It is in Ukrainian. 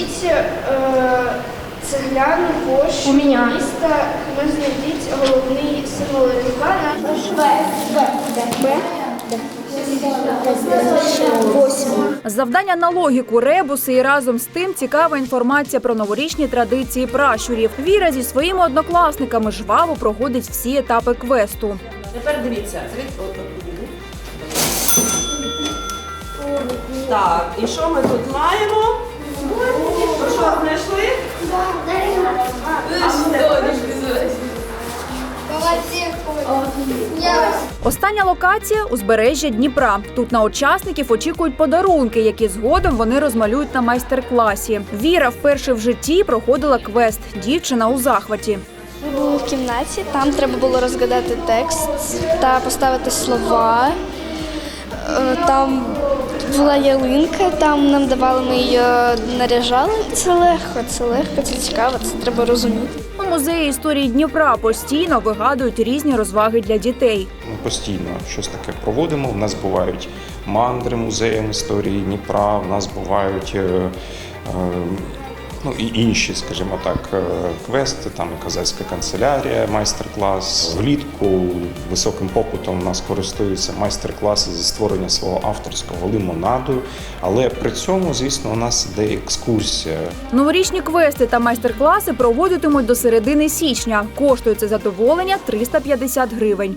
Знайдіть е, цегляну площу У мене. міста. Знайдіть головний символ Різдва на Завдання на логіку, ребуси і разом з тим цікава інформація про новорічні традиції пращурів. Віра зі своїми однокласниками жваво проходить всі етапи квесту. Тепер дивіться. Так, і що ми тут маємо? Остання локація узбережжя Дніпра. Тут на учасників очікують подарунки, які згодом вони розмалюють на майстер-класі. Віра вперше в житті проходила квест. Дівчина у захваті. Ми були в кімнаті, там треба було розгадати текст та поставити слова. Е, Там була ялинка, там нам давали, ми її наряжали. Це легко, це легко, це цікаво, це треба розуміти. У музеї історії Дніпра постійно вигадують різні розваги для дітей. Ми постійно щось таке проводимо. У нас бувають мандри музеєм історії Дніпра, у нас бувають е, е, ну, і інші, скажімо так, е, квести, там і козацька канцелярія, майстер-клас. Влітку високим попитом у нас користуються майстер-класи зі створення свого авторського лимонаду. Але при цьому, звісно, у нас іде екскурсія. Новорічні квести та майстер-класи проводитимуть до середини січня. Коштує це задоволення 350 гривень.